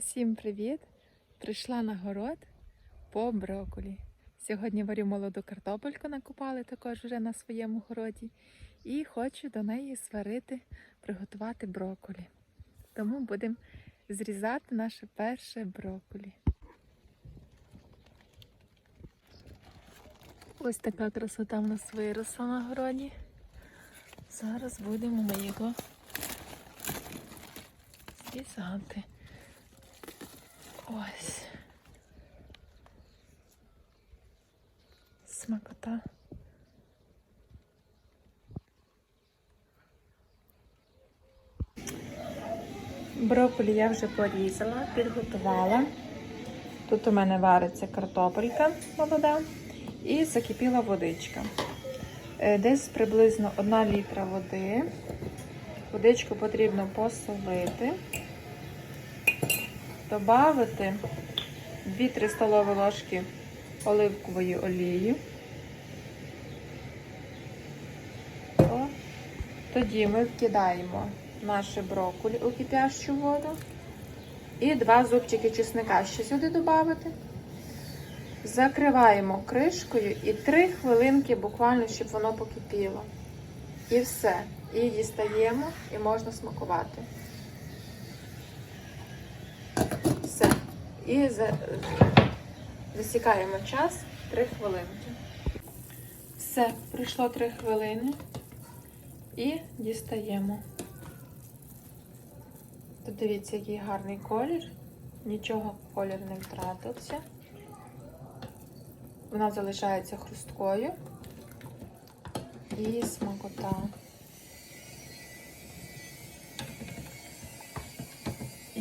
Усім привіт! Прийшла на город по брокколі. Сьогодні варю молоду картопельку, накопали також вже на своєму городі. І хочу до неї сварити, приготувати брокколі. Тому будемо зрізати наше перше брокколі. Ось така красота в нас виросла на городі. Зараз будемо ми його зрізати. Ось. Смакота. Брокколі я вже порізала, підготувала. Тут у мене вариться картопелька молода і закипіла водичка. Е, Десь приблизно 1 літра води. Водичку потрібно посолити добавити 2-3 столові ложки оливкової олії. О, Тоді ми вкидаємо наше брокколі у кипящу воду. І два зубчики чесника ще сюди додати. Закриваємо кришкою і 3 хвилинки буквально, щоб воно покипіло. І все. І дістаємо, і можна смакувати. Все. І за- засікаємо час 3 хвилинки. Все, пройшло 3 хвилини і дістаємо. Тут дивіться, який гарний колір. Нічого колір не втратився. Вона залишається хрусткою і смакота.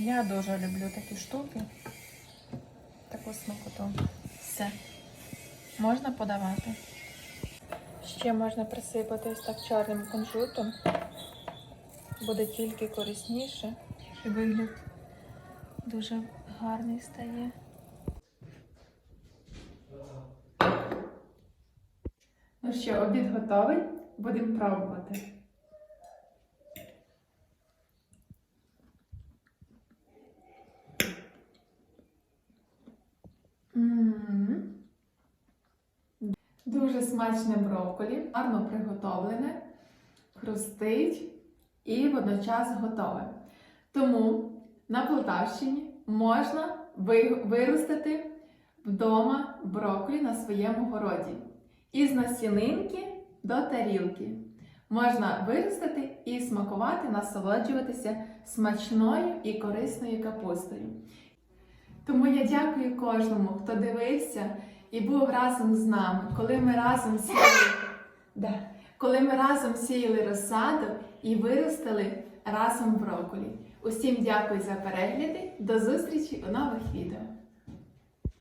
Я дуже люблю такі штуки. Таку смакоту. Все. Можна подавати. Ще можна присипати ось так чорним кунжутом. Буде тільки корисніше. І вигляд дуже гарний стає. Ну що, обід готовий? Будемо пробувати. Дуже смачне брокколі, гарно приготовлене, хрустить і водночас готове. Тому на Полтавщині можна виростити вдома брокколі на своєму городі. Із насінинки до тарілки. Можна виростити і смакувати, насолоджуватися смачною і корисною капустою. Тому я дякую кожному, хто дивився і був разом з нами, коли ми разом сіяли, да, коли ми разом сіяли розсаду і виростили разом броколі. Усім дякую за перегляди. До зустрічі у нових відео.